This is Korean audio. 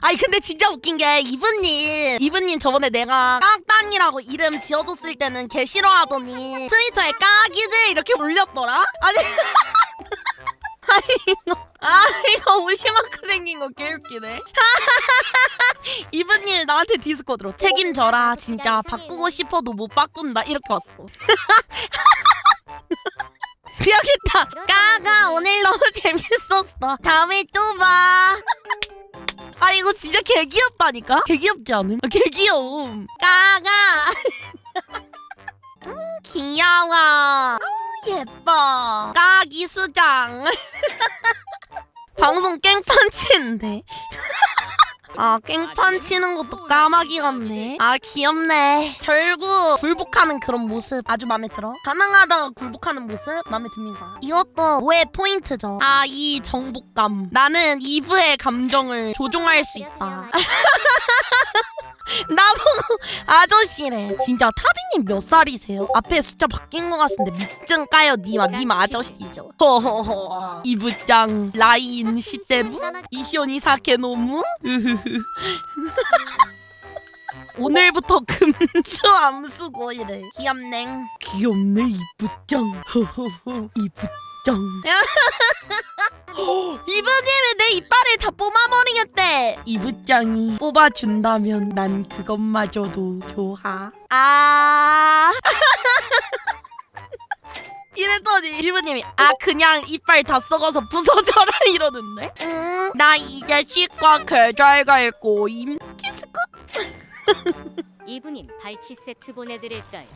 아니 근데 진짜 웃긴 게 이브님. 이브님 저번에 내가 깍땅이라고 이름 지어줬을 때는 개 싫어하더니 트위터에 까기들 이렇게 올렸더라? 아니. 아니 이거 아 이거 우시마크 생긴 거 개웃기네. 이브님 나한테 디스코드로 책임져라. 진짜 바꾸고 싶어도 못 바꾼다. 이렇게 왔어. 기억했다. 까가 오늘 너무 재밌었어. 다음에 또봐 아 이거 진짜 개 귀엽다니까? 개 귀엽지 않음? 아, 개 귀여움. 까가. 음 귀여워. 아우 예뻐. 까기 수장. 방송 깽판 치는데. 아 깽판 치는 것도 까마귀 같네. 아 귀엽네. 결국 굴복하는 그런 모습 아주 마음에 들어. 가능하다가 굴복하는 모습 마음에 듭니다. 이것도 오해 포인트죠. 아 이 정복감. 나는 이브의 감정을 조종할 수 있다. 나보고 아저씨래. 진짜 타비님 몇 살이세요? 앞에 숫자 바뀐 것 같은데 밑증 까요 니마. 니마 아저씨죠. 허허허. 이브짱 라인 시대부? 이시오니 사케노무? 오늘부터 금주 암수고 이래. 귀엽냉 귀엽네 이브짱 허허허 이브짱 이브님은 내 이빨을 다 뽑아버리겠대 이브짱이 뽑아준다면 난 그것마저도 좋아. 아. 이랬더니 이브님이 아 그냥 이빨 다 썩어서 부서져라 이러는데? 응, 나 이제 치과 개잘 갈 거임. 키스코? 이분님 발치 세트 보내드릴까요?